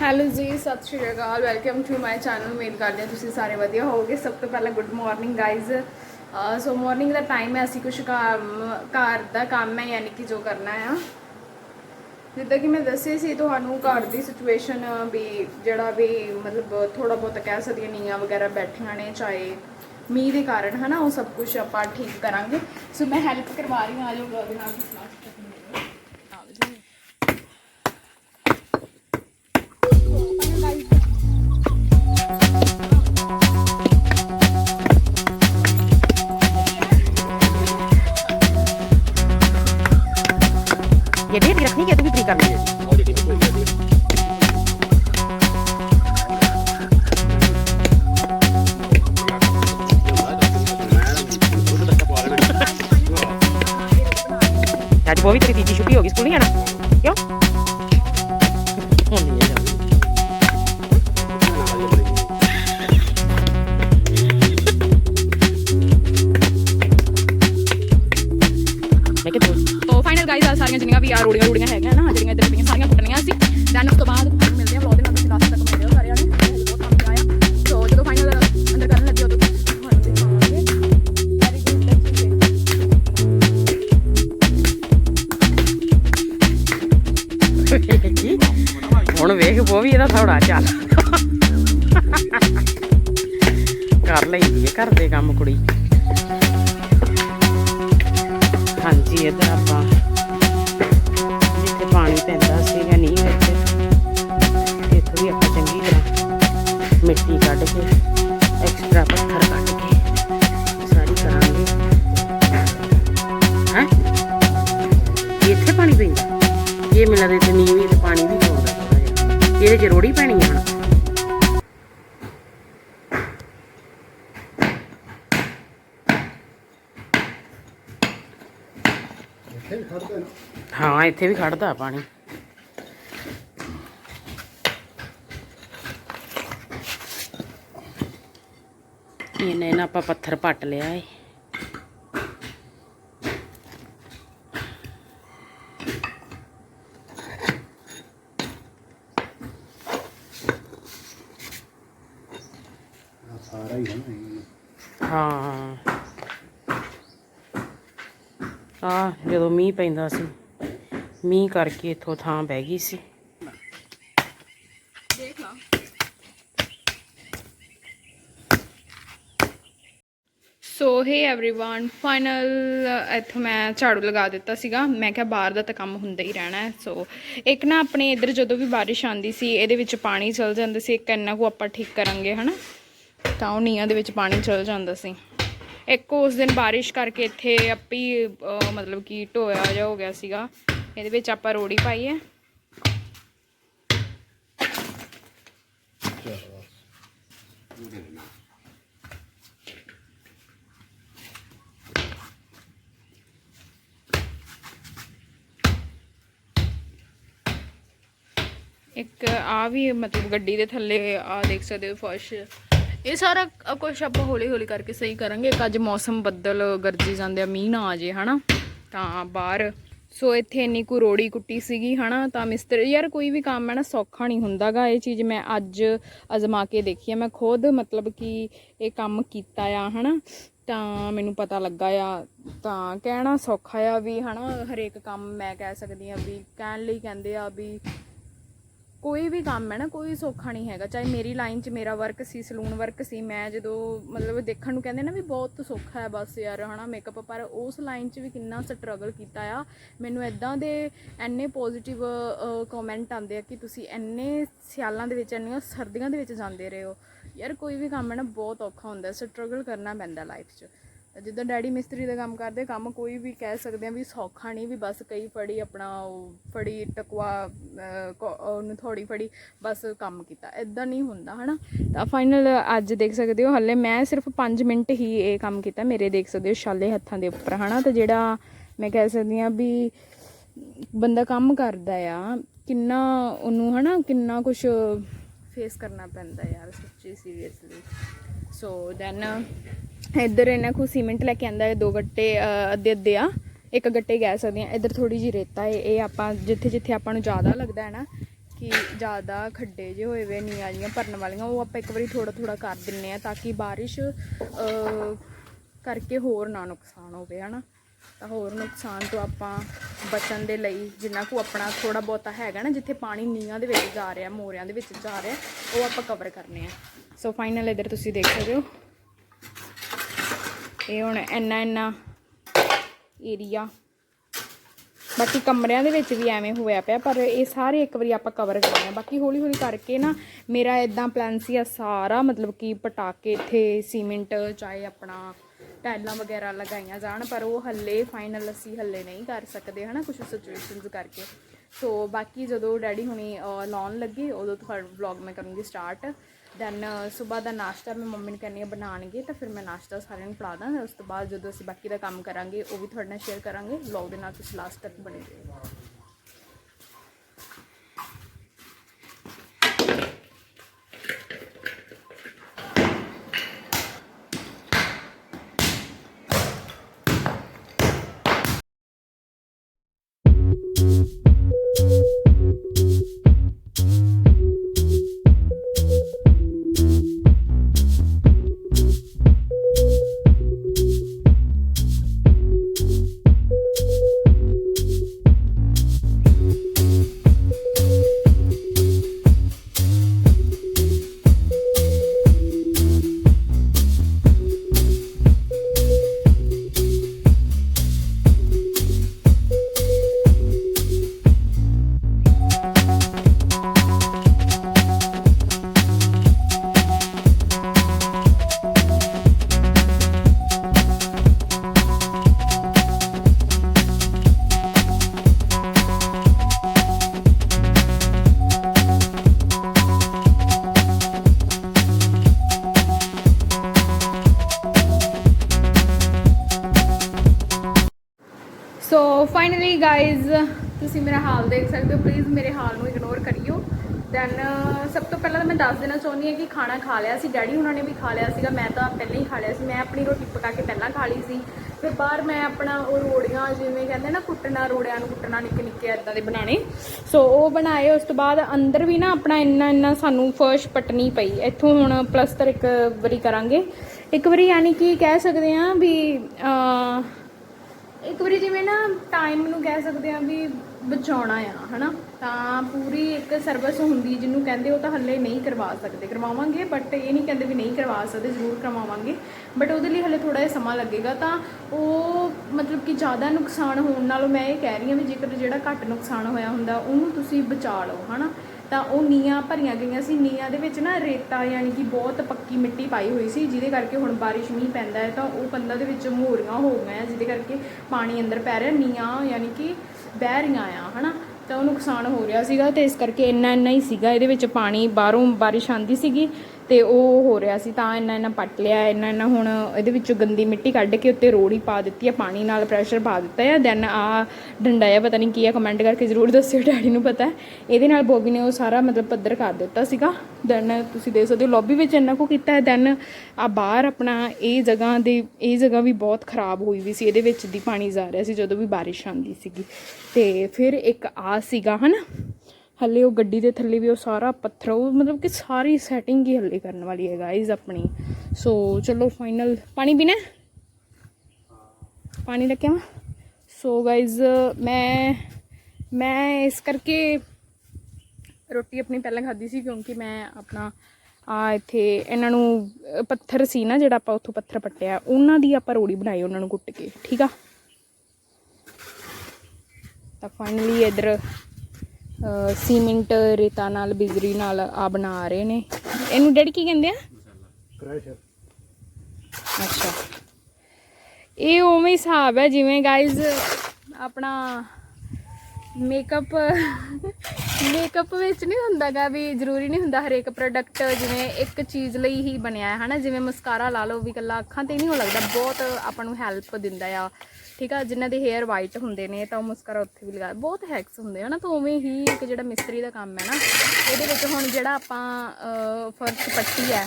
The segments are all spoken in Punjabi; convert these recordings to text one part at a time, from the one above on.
ਹੈਲੋ ਜੀ, Sat Sri Akal. Welcome to my channel ਉਮੀਦ ਕਰਦੇ ਹਾਂ ਤੁਸੀਂ ਸਾਰੇ ਵਧੀਆ ਹੋਵੋਗੇ। ਸਭ ਤੋਂ ਪਹਿਲਾਂ good morning guys so morning ਦਾ ਟਾਈਮ ਹੈ, ਅਸੀਂ ਕੁਝ ਕੰਮ, ਘਰ ਦਾ ਕੰਮ ਹੈ, ਯਾਨੀ ਕਿ ਜੋ ਕਰਨਾ ਆ ਜਿੱਦਾਂ ਕਿ ਮੈਂ ਦੱਸੀ ਸੀ, ਤੁਹਾਨੂੰ ਘਰ ਦੀ ਸਿਚੁਏਸ਼ਨ ਵੀ ਜਿਹੜਾ ਵੀ ਮਤਲਬ ਥੋੜਾ ਬਹੁਤ ਕਹਿ ਸਕਦੀ ਹਾਂ ਨੀਆਂ ਵਗੈਰਾ ਬੈਠੀਆਂ ਨੇ, ਚਾਹੇ ਮੀਂਹ ਦੇ ਕਾਰਨ, ਹਨਾ, ਉਹ ਸਭ ਕੁਝ ਆਪਾਂ ਠੀਕ ਕਰਾਂਗੇ। ਸੋ ਮੈਂ ਹੈਲਪ ਕਰਵਾ ਰਹੀ ਹਾਂ ਜੋ ਵਲੌਗ ਨਾਲ ਤੁਸੀਂ ਹੁਣ ਵੇਖ ਉਹ ਵੀ ਇਹਦਾ ਥੋੜਾ ਚੱਲ। ਕਰ ਲੈਂਦੀ ਹੈ ਘਰ ਦੇ ਕੰਮ ਕੁੜੀ। ਹਾਂਜੀ ਇੱਧਰ ਆਪਾਂ ਜਿੱਥੇ ਪਾਣੀ ਪੈਂਦਾ ਸੀਗਾ ਨਹੀਂ ਵਿੱਚ ਇੱਥੇ ਵੀ ਆਪਾਂ ਚੰਗੀ ਤਰ੍ਹਾਂ ਮਿੱਟੀ ਕੱਢ ਕੇ ਐਕਸਟਰਾ ਪੱਥਰ ਕੱਢ ਕੇ ਸਾਰੀ ਕਰਾਂਗੇ। ਹੈ? ਇੱਥੇ ਪਾਣੀ ਪੈਂਦਾ? ਇਹ ਮਿਲਾ ਦੇ ਤੇ ਨੀਵੀਂ ਤੇ ਪਾਣੀ ਵੀ ਪਾਉਂਦਾ। ਇਹਦੇ ਚ ਰੋੜੀ ਪੈਣੀ ਆ ਹੁਣ। ਹਾਂ ਇੱਥੇ ਵੀ ਖੜਦਾ ਪਾਣੀ। ਇਹਨੇ ਨਾ ਆਪਾਂ ਪੱਥਰ ਪੱਟ ਲਿਆ ਏ ਸਾਰਾ ਹੀ ਹੈ ਨਾ ਇਹ। ਹਾਂ ਆ ਜਦੋਂ ਮੀਂਹ ਪੈਂਦਾ ਸੀ ਮੀਂਹ ਕਰਕੇ ਇੱਥੋਂ ਥਾਂ ਬਹਿ ਗਈ ਸੀ ਦੇਖ ਲਾ ਸੋ ਹੇ एवरीवन ਫਾਈਨਲ ਇੱਥੋਂ ਮੈਂ ਝਾੜੂ ਲਗਾ ਦਿੱਤਾ ਸੀਗਾ ਮੈਂ ਕਿਹਾ ਬਾਹਰ ਦਾ ਤਾਂ ਕੰਮ ਹੁੰਦਾ ਹੀ ਰਹਿਣਾ ਹੈ ਸੋ ਇੱਕ ਨਾ ਆਪਣੇ ਇੱਧਰ ਜਦੋਂ ਵੀ ਬਾਰਿਸ਼ ਆਂਦੀ ਸੀ ਇਹਦੇ ਵਿੱਚ ਪਾਣੀ ਚਲ ਜਾਂਦਾ ਸੀ ਇੱਕ ਇੰਨਾ ਕੁ ਆਪਾਂ ਠੀਕ ਕਰਾਂਗੇ ਹਨਾ ਤਾਂ ਉਹ ਨੀਆਂ ਦੇ ਵਿੱਚ ਪਾਣੀ ਚਲ ਜਾਂਦਾ ਸੀ ਇੱਕ ਉਸ ਦਿਨ ਬਾਰਿਸ਼ ਕਰਕੇ ਇੱਥੇ ਆਪੀ ਅਹ, ਮਤਲਬ ਕਿ ਢੋਇਆ ਜਿਹਾ ਹੋ ਗਿਆ ਸੀਗਾ। ਇਹਦੇ ਵਿੱਚ ਆਪਾਂ ਰੋੜੀ ਪਾਈ ਹੈ। ਇੱਕ ਆ ਵੀ ਮਤਲਬ ਗੱਡੀ ਦੇ ਥੱਲੇ ਆ ਦੇਖ ਸਕਦੇ ਹੋ ਫਰਸ਼। ਇਹ ਸਾਰਾ ਕੁਝ ਆਪਾਂ ਹੌਲੀ ਹੌਲੀ ਕਰਕੇ ਸਹੀ ਕਰਾਂਗੇ। ਇੱਕ ਅੱਜ ਮੌਸਮ ਬੱਦਲ, ਗਰਜੀ ਜਾਂਦੇ ਆ, ਮੀਂਹ ਨਾ ਆ ਜੇ, ਹਨਾ? ਤਾਂ ਬਾਹਰ। ਸੋ ਇੱਥੇ ਇੰਨੀ ਕੁ ਰੋੜੀ ਕੁੱਟੀ ਸੀਗੀ, ਹਨਾ? ਤਾਂ ਮਿਸਤਰੀ, ਯਾਰ ਕੋਈ ਵੀ ਕੰਮ ਹੈ ਨਾ, ਸੌਖਾ ਨਹੀਂ ਹੁੰਦਾਗਾ ਇਹ ਚੀਜ਼। ਮੈਂ ਅੱਜ ਅਜ਼ਮਾ ਕੇ ਦੇਖੀ ਹੈ ਮੈਂ ਖੁਦ ਮਤਲਬ ਕਿ ਇਹ ਕੰਮ ਕੀਤਾ ਆ, ਹਨਾ? ਤਾਂ ਮੈਨੂੰ ਪਤਾ ਲੱਗਾ ਆ, ਤਾਂ ਕਹਿਣਾ ਸੌਖਾ ਆ ਵੀ, ਹਨਾ? ਹਰੇਕ ਕੰਮ ਮੈਂ ਕਹਿ ਸਕਦੀ ਆ ਵੀ, ਕਹਿਣ ਲਈ ਕਹਿੰਦੇ ਆ ਵੀ ਕੋਈ ਵੀ ਕੰਮ ਹੈ ਨਾ, ਕੋਈ ਸੌਖਾ ਨਹੀਂ ਹੈਗਾ। ਚਾਹੇ ਮੇਰੀ ਲਾਈਨ 'ਚ ਮੇਰਾ ਵਰਕ ਸੀ ਸਲੂਨ ਵਰਕ ਸੀ, ਮੈਂ ਜਦੋਂ ਮਤਲਬ ਦੇਖਣ ਨੂੰ ਕਹਿੰਦੇ ਨਾ ਵੀ ਬਹੁਤ ਸੌਖਾ ਹੈ ਬਸ ਯਾਰ, ਹਨਾ ਮੇਕਅਪ ਪਰ ਉਸ ਲਾਈਨ 'ਚ ਵੀ ਕਿੰਨਾ ਸਟਰਗਲ ਕੀਤਾ ਆ। ਮੈਨੂੰ ਐਦਾਂ ਦੇ ਐਨੇ ਪੋਜ਼ਿਟਿਵ ਕਮੈਂਟ ਆਉਂਦੇ ਆ ਕਿ ਤੁਸੀਂ ਐਨੇ ਸਿਆਲਾਂ ਦੇ ਵਿੱਚ ਐਨੀਆਂ ਸਰਦੀਆਂ ਦੇ ਵਿੱਚ ਜਾਂਦੇ ਰਹੇ ਹੋ। ਯਾਰ, ਕੋਈ ਵੀ ਕੰਮ ਹੈ ਨਾ, ਬਹੁਤ ਔਖਾ ਹੁੰਦਾ ਸਟਰਗਲ ਕਰਨਾ ਪੈਂਦਾ ਲਾਈਫ 'ਚ। ਜਿੱਦਾਂ ਡੈਡੀ ਮਿਸਤਰੀ ਦਾ ਕੰਮ ਕਰਦੇ ਕੰਮ ਕੋਈ ਵੀ ਕਹਿ ਸਕਦੇ ਆ ਵੀ ਸੌਖਾ ਨਹੀਂ ਵੀ ਬਸ ਕਈ ਫੜੀ ਆਪਣਾ ਉਹ ਫੜੀ ਟਕਵਾ ਅਹ, ਉਹਨੂੰ ਥੋੜੀ ਫੜੀ ਬਸ ਕੰਮ ਕੀਤਾ ਇਦਾਂ ਨਹੀਂ ਹੁੰਦਾ ਹਨਾ? ਤਾਂ ਫਾਈਨਲ ਅੱਜ ਦੇਖ ਸਕਦੇ ਹੋ ਹੱਲੇ ਮੈਂ ਸਿਰਫ 5 ਮਿੰਟ ਹੀ ਇਹ ਕੰਮ ਕੀਤਾ ਮੇਰੇ ਦੇਖ ਸਕਦੇ ਹੋ ਛਾਲੇ ਹੱਥਾਂ ਦੇ ਉੱਪਰ ਹਨਾ? ਤੇ ਜਿਹੜਾ ਮੈਂ ਕਹਿ ਸਕਦੀ ਆ ਵੀ ਬੰਦਾ ਕੰਮ ਕਰਦਾ ਆ ਕਿੰਨਾ ਉਹਨੂੰ ਹਨਾ? ਕਿੰਨਾ ਕੁਝ ਫੇਸ ਕਰਨਾ ਪੈਂਦਾ ਯਾਰ ਸੱਚੀ ਸੀਰੀਅਸਲੀ ਸੋ ਦੈਨ uh, ਇੱਧਰ ਇਹਨਾਂ ਕੋ ਸੀਮੈਂਟ ਲੈ ਕੇ ਆਂਦਾ ਹੈ, ਦੋ ਗੱਟੇ ਅੱਧੇ ਅੱਧੇ ਆ, ਇੱਕ ਗੱਟੇ ਕਹਿ ਸਕਦੇ ਆ ਇੱਧਰ ਥੋੜੀ ਜਿਹੀ ਰੇਤਾ ਹੈ, ਇਹ ਆਪਾਂ ਜਿੱਥੇ ਜਿੱਥੇ ਆਪਾਂ ਨੂੰ ਜ਼ਿਆਦਾ ਲੱਗਦਾ ਹੈ ਨਾ, ਕਿ ਜ਼ਿਆਦਾ ਖੱਡੇ ਜੇ ਹੋਏ ਵੇ ਨੀਆਂ ਜੀਆਂ ਭਰਨ ਵਾਲੀਆਂ, ਉਹ ਆਪਾਂ ਇੱਕ ਵਾਰੀ ਥੋੜਾ ਥੋੜਾ ਕਰ ਦਿੰਨੇ ਆ ਤਾਂ ਕਿ ਬਾਰਿਸ਼ ਕਰਕੇ ਹੋਰ ਨਾ ਨੁਕਸਾਨ ਹੋਵੇ ਹਨਾ ਤਾਂ ਹੋਰ ਨੁਕਸਾਨ ਤੋਂ ਆਪਾਂ ਬਚਣ ਦੇ ਲਈ ਜਿੰਨਾ ਕੁ ਆਪਣਾ ਥੋੜਾ ਬਹੁਤਾ ਹੈਗਾ ਨਾ, ਜਿੱਥੇ ਪਾਣੀ ਨੀਆਂ ਦੇ ਵਿੱਚ ਜਾ ਰਿਹਾ, ਮੋਰਿਆਂ ਦੇ ਵਿੱਚ ਜਾ ਰਿਹਾ, ਉਹ ਆਪਾਂ ਕਵਰ ਕਰਨੇ ਆ। ਸੋ ਫਾਈਨਲ ਇਧਰ ਤੁਸੀਂ ਦੇਖ ਸਕਦੇ ਹੋ। ਇਹ ਹੁਣ ਇੰਨਾ ਇੰਨਾ ਏਰੀਆ ਬਾਕੀ ਕਮਰਿਆਂ ਦੇ ਵਿੱਚ ਵੀ ਐਵੇਂ ਹੋਇਆ ਪਿਆ, ਪਰ ਇਹ ਸਾਰੇ ਇੱਕ ਵਾਰੀ ਆਪਾਂ ਕਵਰ ਕਰਨੇ ਆ ਬਾਕੀ ਹੌਲੀ ਹੌਲੀ ਕਰਕੇ ਨਾ ਮੇਰਾ ਇਦਾਂ ਪਲਾਨ ਸੀ ਆ ਸਾਰਾ, ਮਤਲਬ ਕਿ ਪਟਾਕੇ ਇੱਥੇ ਸੀਮੈਂਟ ਚਾਹੇ ਆਪਣਾ ਟਾਈਲਾਂ ਵਗੈਰਾ ਲਗਾਈਆਂ ਜਾਣ, ਪਰ ਉਹ ਹੱਲੇ ਫਾਈਨਲ ਅਸੀਂ ਹੱਲੇ ਨਹੀਂ ਕਰ ਸਕਦੇ, ਹਨਾ ਕੁਝ ਸਿਚੁਏਸ਼ਨਸ ਕਰਕੇ। ਸੋ ਬਾਕੀ ਜਦੋਂ ਡੈਡੀ ਹੁਣੀ ਲਾਉਣ ਲੱਗੇ, ਉਦੋਂ ਤੁਹਾਡਾ ਵਲੌਗ ਮੈਂ ਕਰੂੰਗੀ ਸਟਾਰਟ ਦੈਨ uh, ਸਵੇਰ ਦਾ ਨਾਸ਼ਤਾ ਮੈਂ ਮੰਮੀ ਨੂੰ ਕਹਿੰਦੀ ਆ ਬਣਾਉਣਗੇ, ਤਾਂ ਫਿਰ ਮੈਂ ਨਾਸ਼ਤਾ ਸਾਰਿਆਂ ਨੂੰ ਖਿਲਾ ਦਾਂ ਉਸ ਤੋਂ ਬਾਅਦ ਜਦੋਂ ਅਸੀਂ ਬਾਕੀ ਦਾ ਕੰਮ ਕਰਾਂਗੇ, ਉਹ ਵੀ ਤੁਹਾਡੇ ਨਾਲ ਸ਼ੇਅਰ ਕਰਾਂਗੇ। ਵਲੌਗ ਦੇ ਨਾਲ ਤੁਸੀਂ ਲਾਸਟ ਤੱਕ ਬਣੇ ਰਹੋ। ਹਾਲ ਦੇਖ ਸਕਦੇ ਹੋ ਪਲੀਜ਼ ਮੇਰੇ ਹਾਲ ਨੂੰ ਇਗਨੋਰ ਕਰਿਓ। ਦੈਨ ਸਭ ਤੋਂ ਪਹਿਲਾਂ ਤਾਂ ਮੈਂ ਦੱਸ ਦੇਣਾ ਚਾਹੁੰਦੀ ਹਾਂ ਕਿ ਖਾਣਾ ਖਾ ਲਿਆ ਸੀ। ਡੈਡੀ ਉਹਨਾਂ ਨੇ ਵੀ ਖਾ ਲਿਆ ਸੀਗਾ, ਮੈਂ ਤਾਂ ਪਹਿਲਾਂ ਹੀ ਖਾ ਲਿਆ ਸੀ। ਮੈਂ ਆਪਣੀ ਰੋਟੀ ਪਕਾ ਕੇ ਪਹਿਲਾਂ ਖਾ ਲਈ ਸੀ। ਫਿਰ ਬਾਹਰ ਮੈਂ ਆਪਣਾ ਉਹ ਰੋੜੀਆਂ, ਜਿਵੇਂ ਕਹਿੰਦੇ ਨਾ, ਕੁੱਟਣਾ, ਰੋੜਿਆਂ ਨੂੰ ਕੁੱਟਣਾ ਨਿੱਕੇ ਨਿੱਕੇ ਇਦਾਂ ਦੇ ਬਣਾਣੇ ਸੋ ਉਹ ਬਣਾਏ, ਉਸ ਤੋਂ ਬਾਅਦ ਅੰਦਰ ਵੀ ਨਾ ਆਪਣਾ ਇੰਨਾ ਇੰਨਾ ਸਾਨੂੰ ਫਰਸ਼ ਪਟਣੀ ਪਈ। ਇੱਥੋਂ ਹੁਣ ਪਲਸਤਰ ਇੱਕ ਵਾਰੀ ਕਰਾਂਗੇ। ਇੱਕ ਵਾਰੀ ਯਾਨੀ ਕਿ ਕਹਿ ਸਕਦੇ ਆ ਵੀ ਇੱਕ ਵਾਰੀ ਜਿਵੇਂ ਨਾ ਟਾਈਮ ਨੂੰ ਕਹਿ ਸਕਦੇ ਆ ਵੀ ਬਚਾਉਣਾ ਆ, ਹਨਾ? ਤਾਂ ਪੂਰੀ ਇੱਕ ਸਰਵਿਸ ਹੁੰਦੀ ਜਿਹਨੂੰ ਕਹਿੰਦੇ ਉਹ ਤਾਂ ਹੱਲੇ ਨਹੀਂ ਕਰਵਾ ਸਕਦੇ। ਕਰਵਾਵਾਂਗੇ ਬਟ ਇਹ ਨਹੀਂ ਕਹਿੰਦੇ ਵੀ ਨਹੀਂ ਕਰਵਾ ਸਕਦੇ, ਜ਼ਰੂਰ ਕਰਵਾਵਾਂਗੇ। ਬਟ ਉਹਦੇ ਲਈ ਹੱਲੇ ਥੋੜਾ ਜਿਹਾ ਸਮਾਂ ਲੱਗੇਗਾ ਤਾਂ ਉਹ ਮਤਲਬ ਕਿ ਜ਼ਿਆਦਾ ਨੁਕਸਾਨ ਹੋਣ ਨਾਲੋਂ ਮੈਂ ਇਹ ਕਹਿ ਰਹੀ ਹਾਂ ਵੀ ਜੇਕਰ ਜਿਹੜਾ ਘੱਟ ਨੁਕਸਾਨ ਹੋਇਆ ਹੁੰਦਾ, ਉਹਨੂੰ ਤੁਸੀਂ ਬਚਾ ਲਓ, ਹਨਾ? ਤਾਂ ਉਹ ਨੀਆਂ ਭਰੀਆਂ ਗਈਆਂ ਸੀ। ਨੀਆਂ ਦੇ ਵਿੱਚ ਨਾ ਰੇਤਾ ਯਾਨੀ ਕਿ ਬਹੁਤ ਪੱਕੀ ਮਿੱਟੀ ਪਾਈ ਹੋਈ ਸੀ, ਜਿਹਦੇ ਕਰਕੇ ਹੁਣ ਬਾਰਿਸ਼ ਮੀਂਹ ਪੈਂਦਾ ਹੈ ਤਾਂ ਉਹ ਕੰਧਾਂ ਦੇ ਵਿੱਚ ਮੋਰੀਆਂ ਹੋ ਗਈਆਂ ਜਿਹਦੇ ਕਰਕੇ ਪਾਣੀ ਅੰਦਰ ਪੈ ਰਿਹਾ। ਨੀਆਂ ਯਾਨੀ ਕਿ ਬਹਿ ਰਹੀਆਂ ਆ, ਹਨਾ? ਤਾਂ ਉਹ ਨੁਕਸਾਨ ਹੋ ਰਿਹਾ ਸੀਗਾ ਤੇ ਇਸ ਕਰਕੇ ਇੰਨਾ ਇੰਨਾ ਹੀ ਸੀਗਾ। ਇਹਦੇ ਵਿੱਚ ਪਾਣੀ ਬਾਹਰੋਂ ਬਾਰਿਸ਼ ਆਂਦੀ ਸੀਗੀ ਤੇ ਉਹ ਹੋ ਰਿਹਾ ਸੀ, ਤਾਂ ਇੰਨਾ ਇੰਨਾ ਪੱਟ ਲਿਆ, ਇੰਨਾ ਇੰਨਾ ਹੁਣ ਇਹਦੇ ਵਿੱਚੋਂ ਗੰਦੀ ਮਿੱਟੀ ਕੱਢ ਕੇ ਉੱਤੇ ਰੋੜੀ ਪਾ ਦਿੱਤੀ ਹੈ ਪਾਣੀ ਨਾਲ ਪ੍ਰੈਸ਼ਰ ਪਾ ਦਿੱਤਾ ਹੈ ਦੈਨ ਆ ਡੰਡਾ ਆ ਪਤਾ ਨਹੀਂ ਕੀ ਹੈ ਕਮੈਂਟ ਕਰਕੇ ਜ਼ਰੂਰ ਦੱਸਿਓ, ਡੈਡੀ ਨੂੰ ਪਤਾ ਹੈ। ਇਹਦੇ ਨਾਲ ਬੋਬੀ ਨੇ ਉਹ ਸਾਰਾ ਮਤਲਬ ਪੱਧਰ ਕਰ ਦਿੱਤਾ ਸੀਗਾ। ਦੈਨ ਤੁਸੀਂ ਦੇਖ ਸਕਦੇ ਹੋ ਲੌਬੀ ਵਿੱਚ ਇੰਨਾ ਕੁ ਕੀਤਾ ਹੈ ਦੈਨ ਆ ਬਾਹਰ ਆਪਣਾ ਇਹ ਜਗ੍ਹਾ ਦੇ, ਇਹ ਜਗ੍ਹਾ ਵੀ ਬਹੁਤ ਖਰਾਬ ਹੋਈ ਵੀ ਸੀ, ਇਹਦੇ ਵਿੱਚ ਦੀ ਪਾਣੀ ਜਾ ਰਿਹਾ ਸੀ ਜਦੋਂ ਵੀ ਬਾਰਿਸ਼ ਆਉਂਦੀ ਸੀਗੀ। ਤੇ ਫਿਰ ਇੱਕ ਆ ਸੀਗਾ, ਹਨਾ? ਹੱਲੇ ਉਹ ਗੱਡੀ ਦੇ ਥੱਲੇ ਵੀ ਉਹ ਸਾਰਾ ਪੱਥਰ, ਉਹ ਮਤਲਬ ਕਿ ਸਾਰੀ ਸੈਟਿੰਗ ਹੀ ਹੱਲੇ ਕਰਨ ਵਾਲੀ ਹੈ ਗਾਇਜ਼ ਆਪਣੀ। ਸੋ ਚਲੋ ਫਾਈਨਲ ਪਾਣੀ ਪੀਣਾ ਹੈ? ਪਾਣੀ ਰੱਖਿਆ ਵਾ? ਸੋ ਗਾਇਜ਼ ਮੈਂ ਮੈਂ ਇਸ ਕਰਕੇ ਰੋਟੀ ਆਪਣੀ ਪਹਿਲਾਂ ਖਾਧੀ ਸੀ ਕਿਉਂਕਿ ਮੈਂ ਆਪਣਾ, ਆ ਇੱਥੇ ਇਹਨਾਂ ਨੂੰ ਪੱਥਰ ਸੀ ਨਾ ਜਿਹੜਾ ਆਪਾਂ ਉੱਥੋਂ ਪੱਥਰ ਪੱਟਿਆ, ਉਹਨਾਂ ਦੀ ਆਪਾਂ ਰੋੜੀ ਬਣਾਈ ਉਹਨਾਂ ਨੂੰ ਕੁੱਟ ਕੇ, ਠੀਕ ਆ? ਤਾਂ ਫਾਈਨਲੀ ਇਧਰ ਸੀਮੈਂਟ ਰੇਤਾ ਨਾਲ ਬਿਜਲੀ ਨਾਲ ਆ ਬਣਾ ਰਹੇ ਨੇ। ਇਹਨੂੰ ਡੈਡੀ ਕੀ ਕਹਿੰਦੇ ਆ? ਕ੍ਰੈਸ਼ਰ ਅੱਛਾ। ਇਹ ਉਵੇਂ ਹੀ ਹਿਸਾਬ ਹੈ ਜਿਵੇਂ ਗਾਇਜ਼ ਆਪਣਾ ਮੇਕਅਪ ਮੇਕਅਪ ਵਿੱਚ ਨਹੀਂ ਹੁੰਦਾਗਾ ਵੀ ਜ਼ਰੂਰੀ ਨਹੀਂ ਹੁੰਦਾ ਹਰੇਕ ਪ੍ਰੋਡਕਟ ਜਿਵੇਂ ਇੱਕ ਚੀਜ਼ ਲਈ ਹੀ ਬਣਿਆ ਹੈ ਹਨਾ? ਜਿਵੇਂ ਮਸਕਾਰਾ ਲਾ ਲਓ ਵੀ ਕੱਲਾ ਅੱਖਾਂ ਤੇ ਨਹੀਂ ਹੋ ਲੱਗਦਾ ਬਹੁਤ ਆਪਾਂ ਨੂੰ ਹੈਲਪ ਦਿੰਦਾ ਆ। ਠੀਕ ਆ, ਜਿਨ੍ਹਾਂ ਦੇ ਹੇਅਰ ਵਾਈਟ ਹੁੰਦੇ ਨੇ, ਤਾਂ ਉਹ ਮਸਕਾਰਾ ਉੱਥੇ ਵੀ ਲਗਾ, ਬਹੁਤ ਹੈਕਸ ਹੁੰਦੇ ਆ ਨਾ ਤਾਂ ਉਵੇਂ ਹੀ ਇੱਕ ਜਿਹੜਾ ਮਿਸਤਰੀ ਦਾ ਕੰਮ ਹੈ ਨਾ, ਇਹਦੇ ਵਿੱਚ ਹੁਣ ਜਿਹੜਾ ਆਪਾਂ ਫਰਸ਼ ਪੱਟੀ ਹੈ,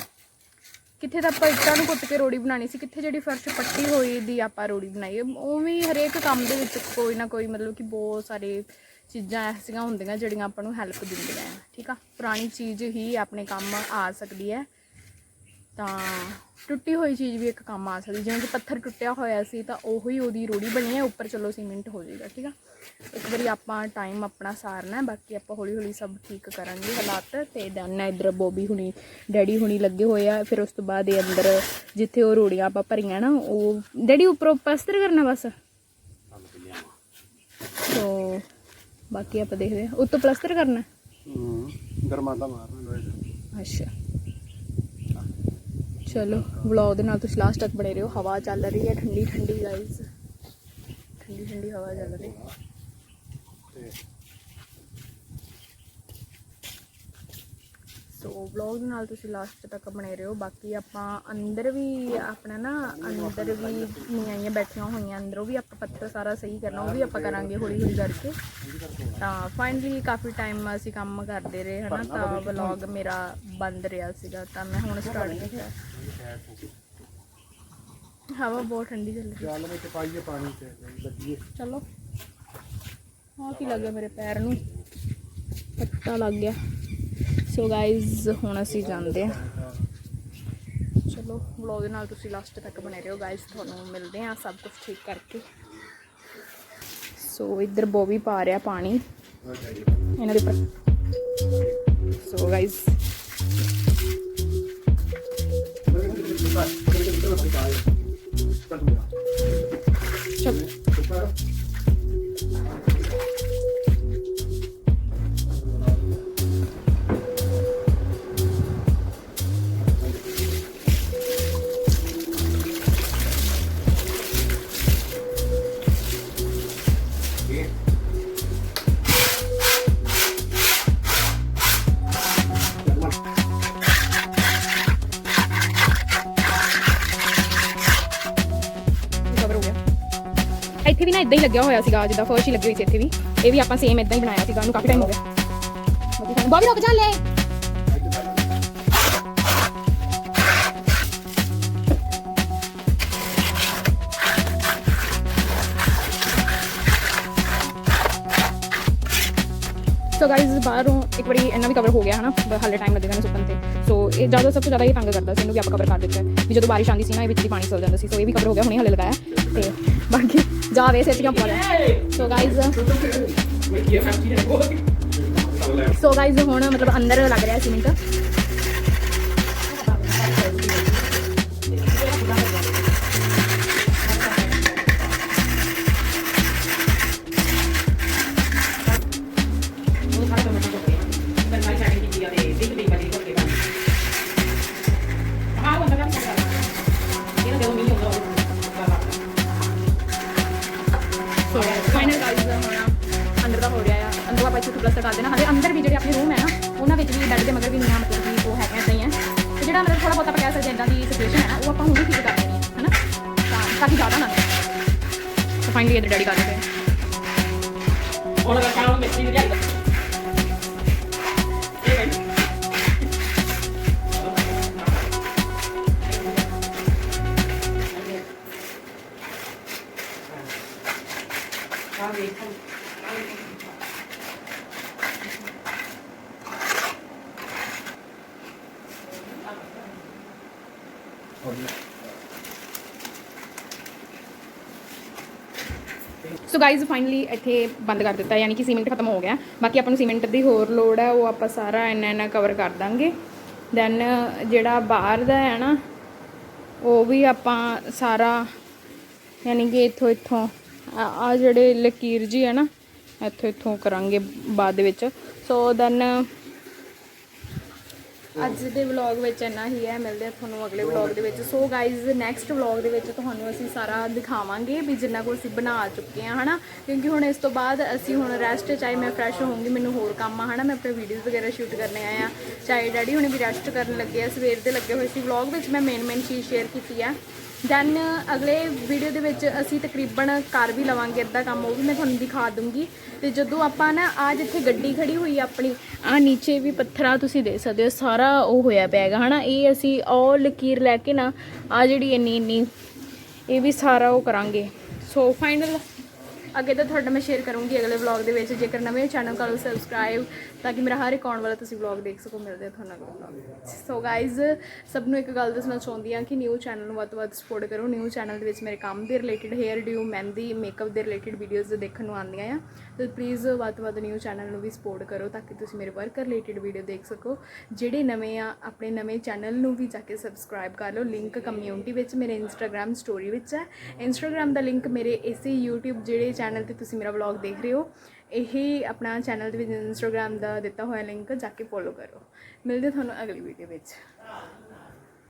ਕਿੱਥੇ ਤਾਂ ਆਪਾਂ ਇੱਟਾਂ ਨੂੰ ਕੁੱਟ ਕੇ ਰੋੜੀ ਬਣਾਣੀ ਸੀ, ਕਿੱਥੇ ਜਿਹੜੀ ਫਰਸ਼ ਪੱਟੀ ਹੋਈ ਦੀ ਆਪਾਂ ਰੋੜੀ ਬਣਾਈ ਉਵੇਂ ਹਰੇਕ ਕੰਮ ਦੇ ਵਿੱਚ ਕੋਈ ਨਾ ਕੋਈ ਮਤਲਬ ਕਿ ਬਹੁਤ ਸਾਰੇ ਚੀਜ਼ਾਂ ਐਸੀਆਂ ਹੁੰਦੀਆਂ ਜਿਹੜੀਆਂ ਆਪਾਂ ਨੂੰ ਹੈਲਪ ਦਿੰਦੀਆਂ ਠੀਕ ਆ, ਪੁਰਾਣੀ ਚੀਜ਼ ਹੀ ਆਪਣੇ ਕੰਮ ਆ ਸਕਦੀ ਹੈ। ਤਾਂ ਟੁੱਟੀ ਹੋਈ ਚੀਜ਼ ਵੀ ਇੱਕ ਕੰਮ ਆ ਸਕਦੀ ਜਿਵੇਂ ਕਿ ਪੱਥਰ ਟੁੱਟਿਆ ਹੋਇਆ ਸੀ ਤਾਂ ਉਹੀ ਉਹਦੀ ਰੋੜੀ ਬਣੀ ਹੈ ਉੱਪਰ ਚਲੋ ਸੀਮੈਂਟ ਹੋ ਜਾਏਗਾ ਠੀਕ ਆ? ਇੱਕ ਵਾਰੀ ਆਪਾਂ ਟਾਈਮ ਆਪਣਾ ਸਾਰਨਾ ਹੈ ਬਾਕੀ ਆਪਾਂ ਹੌਲੀ ਹੌਲੀ ਸਭ ਠੀਕ ਕਰਾਂਗੇ ਹਾਲਾਤ ਤੇ ਦਨ ਇਧਰ ਬੋਬੀ ਹੁਣੀ ਡੈਡੀ ਹੁਣੀ ਲੱਗੇ ਹੋਏ ਆ ਫਿਰ ਉਸ ਤੋਂ ਬਾਅਦ ਇਹ ਅੰਦਰ ਜਿੱਥੇ ਉਹ ਰੋੜੀਆਂ ਆਪਾਂ ਭਰੀਆਂ ਨਾ ਉਹ ਡੈਡੀ ਉੱਪਰੋਂ ਪਲਸਤਰ ਕਰਨਾ ਬਸ? ਸੋ ਬਾਕੀ ਆਪਾਂ ਦੇਖਦੇ ਹਾਂ ਉੱਤੋਂ ਪਲਸਤਰ ਕਰਨਾ? ਹੂੰ ਗਰਮਾਦਾ ਮਾਰਨਾ ਅੱਛਾ। ਚਲੋ ਵਲੌਗ ਦੇ ਨਾਲ ਤੁਸੀਂ ਲਾਸਟ ਤੱਕ ਬਣੇ ਰਹੋ। ਹਵਾ ਚੱਲ ਰਹੀ ਹੈ, ਠੰਡੀ ਠੰਡੀ ਗਾਇਸ ਠੰਡੀ ਠੰਡੀ ਹਵਾ ਚੱਲ ਰਹੀ ਹੈ। ਸੋ ਵਲੌਗ ਦੇ ਨਾਲ ਤੁਸੀਂ ਲਾਸਟ ਤੱਕ ਬਣੇ ਰਹੋ। ਬਾਕੀ ਆਪਾਂ ਅੰਦਰ ਵੀ, ਆਪਣਾ ਨਾ, ਅੰਦਰ ਵੀ ਨਿਆਈਆਂ ਬੈਠੀਆਂ ਹੋਈਆਂ। ਅੰਦਰੋਂ ਵੀ ਆਪਾਂ ਪੱਥਰ ਸਾਰਾ ਸਹੀ ਕਰਨਾ, ਉਹ ਵੀ ਆਪਾਂ ਕਰਾਂਗੇ ਹੌਲੀ ਹੌਲੀ ਕਰਕੇ। ਤਾਂ ਫਾਈਨਲੀ ਕਾਫੀ ਟਾਈਮ ਅਸੀਂ ਕੰਮ ਕਰਦੇ ਰਹੇ, ਹਨਾ। ਤਾਂ ਵਲੌਗ ਮੇਰਾ ਬੰਦ ਰਿਹਾ ਸੀਗਾ, ਤਾਂ ਮੈਂ ਹੁਣ ਸਟਾਰਟ ਕੀਤਾ। ਹਵਾ ਬਹੁਤ ਠੰਡੀ ਚੱਲ ਰਹੀ ਹੈ। ਚੱਲ ਵਿੱਚ ਪਾਈਏ ਪਾਣੀ ਤੇ ਲੱਦੀਏ ਚਲੋ। ਆਹ ਕੀ ਲੱਗ ਗਿਆ ਮੇਰੇ ਪੈਰ ਨੂੰ? ਪੱਟਾ ਲੱਗ ਗਿਆ। ਸੋ ਗਾਇਜ਼ ਹੁਣ ਅਸੀਂ ਜਾਂਦੇ ਹਾਂ। ਚਲੋ ਵਲੌਗ ਨਾਲ ਤੁਸੀਂ ਲਾਸਟ ਤੱਕ ਬਣੇ ਰਹੋ ਗਾਇਜ਼ ਤੁਹਾਨੂੰ ਮਿਲਦੇ ਹਾਂ ਸਭ ਕੁਝ ਠੀਕ ਕਰਕੇ। ਸੋ ਇੱਧਰ ਬੋਬੀ ਪਾ ਰਿਹਾ ਪਾਣੀ। ਇਹਨਾਂ ਦੇ ਸੋ ਗਾਇਜ਼ ਇਦਾਂ ਹੀ ਲੱਗਿਆ ਹੋਇਆ ਸੀਗਾ ਜਿੱਦਾਂ ਫਰਸ਼ ਹੀ ਲੱਗੀ ਹੋਈ ਸੀ ਇੱਥੇ ਵੀ। ਇਹ ਵੀ ਆਪਾਂ ਸੇਮ ਇਦਾਂ ਹੀ ਬਣਾਇਆ ਸੀਗਾ, ਉਹਨੂੰ ਕਾਫੀ ਟਾਈਮ ਹੋ ਗਿਆ। ਬੋਬੀ ਰੁਕ ਜਾ, ਲੈ। ਸੋ ਗਾਇਜ਼ ਬਾਹਰੋਂ ਇੱਕ ਵਾਰੀ ਇਹਨਾਂ ਵੀ ਕਵਰ ਹੋ ਗਿਆ, ਹਨਾ? ਬ- ਹਾਲੇ ਟਾਈਮ ਲੱਗੇਗਾ ਨਾ ਸੁੱਕਣ ਤੇ। ਸੋ ਇਹ ਜ਼ਿਆਦਾ ਸਭ ਤੋਂ ਜ਼ਿਆਦਾ ਇਹ ਤੰਗ ਕਰਦਾ ਸੀ, ਇਹਨੂੰ ਵੀ ਆਪਾਂ ਕਵਰ ਕਰ ਦਿੱਤਾ ਵੀ ਜਦੋਂ ਬਾਰਿਸ਼ ਆਉਂਦੀ ਸੀ ਨਾ, ਇਹ ਵਿੱਚ ਦੀ ਪਾਣੀ ਚਲ ਜਾਂਦਾ ਸੀ। ਸੋ ਇਹ ਵੀ ਕਵਰ ਹੋ ਗਿਆ, ਹੁਣੇ ਹਲੇ ਲਗਾਇਆ। ਤੇ ਬਾਕੀ ਜਾ ਵੇ ਕਿਉਂ ਪਾ ਸੋ ਗਾਇਜ਼ ਸੋ ਗਾਇਜ਼ ਹੁਣ ਮਤਲਬ ਅੰਦਰ ਲੱਗ ਰਿਹਾ ਸੀਮੈਂਟ। ਫਾਈਨਲ ਗਾਇਜ਼ ਹੁਣ ਅੰਦਰ ਦਾ ਹੋ ਰਿਹਾ ਆ। ਅੰਦਰ ਆਪਾਂ ਇੱਥੇ ਪਲਸਟਰ ਕਰ ਦੇਣਾ ਹਾਲੇ ਅੰਦਰ ਵੀ ਜਿਹੜੇ ਆਪਣੇ ਰੂਮ ਹੈ ਨਾ, ਉਹਨਾਂ ਵਿੱਚ ਵੀ ਬੈੱਡ ਦੇ ਮਗਰ ਵੀ ਨੀਆਂ ਮਤਲਬ ਕਿ ਉਹ ਹੈਗੇ ਇਦਾਂ ਹੈ ਤੇ ਜਿਹੜਾ ਮਤਲਬ ਥੋੜਾ ਬਹੁਤਾ ਆਪਾਂ ਕਹਿ ਸਕਦੇ ਹਾਂ ਇਦਾਂ ਦੀ ਸਿਚੁਏਸ਼ਨ ਹੈ ਨਾ, ਉਹ ਆਪਾਂ ਹੁਣ ਹੀ ਠੀਕ ਕਰ ਦੇਣੀ ਹੈ, ਹਨਾ? ਤਾਂ ਤਾਂ ਜ਼ਿਆਦਾ ਨਾ। ਫਾਈਨਲੀ ਇਧਰ ਡੈਡੀ ਕਰ ਦਿੱਤੇ ਹੁਣ ਕੰਮ ਮਿੱਟੀ ਦੀ ਲਿਆ ਆ ਵੇਖੋ। ਸੋ ਗਾਇਜ਼ ਫਾਈਨਲੀ ਇੱਥੇ ਬੰਦ ਕਰ ਦਿੱਤਾ, ਯਾਨੀ ਕਿ ਸੀਮੈਂਟ ਖਤਮ ਹੋ ਗਿਆ। ਬਾਕੀ ਆਪਾਂ ਨੂੰ ਸੀਮੈਂਟ ਦੀ ਹੋਰ ਲੋੜ ਹੈ ਉਹ ਆਪਾਂ ਸਾਰਾ ਇੰਨਾ ਇੰਨਾ ਕਵਰ ਕਰ ਦਾਂਗੇ। ਦੈਨ ਜਿਹੜਾ ਬਾਹਰ ਦਾ ਹੈ ਨਾ, ਉਹ ਵੀ ਆਪਾਂ ਸਾਰਾ, ਯਾਨੀ ਕਿ ਇੱਥੋਂ ਇੱਥੋਂ ਆ ਜਿਹੜੇ ਲਕੀਰ ਜੀ ਹੈ ਨਾ, ਇੱਥੋਂ ਇੱਥੋਂ ਕਰਾਂਗੇ ਬਾਅਦ ਦੇ ਵਿੱਚ। ਸੋ ਦੈਨ ਅੱਜ ਦੇ ਵਲੌਗ ਵਿੱਚ ਇੰਨਾ ਹੀ ਹੈ, ਮਿਲਦੇ ਆ ਤੁਹਾਨੂੰ ਅਗਲੇ ਵਲੌਗ ਦੇ ਵਿੱਚ। ਸੋ ਗਾਇਜ਼ ਨੈਕਸਟ ਵਲੌਗ ਦੇ ਵਿੱਚ ਤੁਹਾਨੂੰ ਅਸੀਂ ਸਾਰਾ ਦਿਖਾਵਾਂਗੇ ਵੀ ਜਿੰਨਾ ਕੁ ਅਸੀਂ ਬਣਾ ਚੁੱਕੇ ਹਾਂ, ਹਨਾ? ਕਿਉਂਕਿ ਹੁਣ ਇਸ ਤੋਂ ਬਾਅਦ ਅਸੀਂ ਹੁਣ ਰੈਸਟ ਚਾਹੇ ਮੈਂ ਫਰੈਸ਼ ਹੋਊਂਗੀ, ਮੈਨੂੰ ਹੋਰ ਕੰਮ ਆ, ਹਨਾ? ਮੈਂ ਆਪਣੇ ਵੀਡੀਓਜ਼ ਵਗੈਰਾ ਸ਼ੂਟ ਕਰਨੇ ਆਇਆ ਚਾਹੇ ਡੈਡੀ ਹੁਣੇ ਵੀ ਰੈਸਟ ਕਰਨ ਲੱਗੇ ਆ, ਸਵੇਰ ਦੇ ਲੱਗੇ ਹੋਏ ਸੀ ਵਲੌਗ ਵਿੱਚ, ਮੈਂ ਮੇਨ ਮੇਨ ਚੀਜ਼ ਸ਼ੇਅਰ ਕੀਤੀ ਆ। ਦੈਨ ਅਗਲੇ ਵੀਡੀਓ ਦੇ ਵਿੱਚ ਅਸੀਂ ਤਕਰੀਬਨ ਕਰ ਵੀ ਲਵਾਂਗੇ, ਅੱਧਾ ਕੰਮ ਉਹ ਵੀ ਮੈਂ ਤੁਹਾਨੂੰ ਦਿਖਾ ਦੂੰਗੀ। ਤੇ ਜਦੋਂ ਆਪਾਂ ਨਾ ਆ ਜਿੱਥੇ ਗੱਡੀ ਖੜੀ ਹੋਈ ਆ ਆਪਣੀ ਆ ਨੀਚੇ ਵੀ ਪੱਥਰਾ ਤੁਸੀਂ ਦੇਖ ਸਕਦੇ ਹੋ, ਸਾਰਾ ਉਹ ਹੋਇਆ ਪਿਆ ਹੈਗਾ, ਹਨਾ? ਇਹ ਅਸੀਂ ਉਹ ਲਕੀਰ ਲੈ ਕੇ ਨਾ ਆ ਜਿਹੜੀ ਇੰਨੀ ਇੰਨੀ, ਇਹ ਵੀ ਸਾਰਾ ਉਹ ਕਰਾਂਗੇ। ਸੋ ਫਾਈਨਲ ਅੱਗੇ ਤਾਂ ਤੁਹਾਡਾ ਮੈਂ ਸ਼ੇਅਰ ਕਰੂੰਗੀ ਅਗਲੇ ਵਲੌਗ ਦੇ ਵਿੱਚ, ਜੇਕਰ ਨਵੇਂ ਚੈਨਲ ਕਰੋ ਸਬਸਕ੍ਰਾਈਬ ਤਾਂ ਕਿ ਮੇਰਾ ਹਰ ਇੱਕ ਆਉਣ ਵਾਲਾ ਤੁਸੀਂ ਵਲੌਗ ਦੇਖ ਸਕੋ, ਮਿਲਦੇ ਆ ਤੁਹਾਨੂੰ ਅਗਲੇ ਸੋ ਗਾਇਜ਼ ਸਭ ਨੂੰ ਇੱਕ ਗੱਲ ਦੱਸਣਾ ਚਾਹੁੰਦੀ ਹਾਂ ਕਿ ਨਿਊ ਚੈਨਲ ਨੂੰ ਵੱਧ ਤੋਂ ਵੱਧ ਸਪੋਰਟ ਕਰੋ। ਨਿਊ ਚੈਨਲ ਦੇ ਵਿੱਚ ਮੇਰੇ ਕੰਮ ਦੇ ਰਿਲੇਟਡ ਹੇਅਰ ਡਿਊ ਮਹਿੰਦੀ ਮੇਕਅਪ ਦੇ ਰਿਲੇਟਡ ਵੀਡੀਓਜ਼ ਦੇਖਣ ਨੂੰ ਆਉਂਦੀਆਂ ਆ। ਤੇ ਪਲੀਜ਼ ਵੱਧ ਤੋਂ ਵੱਧ ਨਿਊ ਚੈਨਲ ਨੂੰ ਵੀ ਸਪੋਰਟ ਕਰੋ ਤਾਂ ਕਿ ਤੁਸੀਂ ਮੇਰੇ ਵਰਕ ਰਿਲੇਟਡ ਵੀਡੀਓ ਦੇਖ ਸਕੋ। ਜਿਹੜੇ ਨਵੇਂ ਆ, ਆਪਣੇ ਨਵੇਂ ਚੈਨਲ ਨੂੰ ਵੀ ਜਾ ਕੇ ਸਬਸਕ੍ਰਾਈਬ ਕਰ ਲਓ। ਲਿੰਕ ਕਮਿਊਨਿਟੀ ਵਿੱਚ ਮੇਰੇ ਇੰਸਟਾਗ੍ਰam ਸਟੋਰੀ ਵਿੱਚ ਹੈ। ਇੰਸਟਾਗ੍ਰam ਦਾ ਲਿੰਕ ਮੇਰੇ ਇਸੇ YouTube ਜਿਹੜੇ ਚੈਨਲ ਤੇ ਤੁਸੀਂ ਮੇਰਾ ਵਲੌਗ ਦੇਖ ਰਹੇ ਹੋ। ਇਹੀ ਆਪਣਾ ਚੈਨਲ ਦੇ ਵਿੱਚ ਇੰਸਟਾਗ੍ਰam ਦਾ ਦਿੱਤਾ ਹੋਇਆ ਲਿੰਕ ਜਾ ਕੇ ਫੋਲੋ ਕਰੋ। ਮਿਲਦੇ ਤੁਹਾਨੂੰ ਅਗਲੀ ਵੀਡੀਓ ਵਿੱਚ।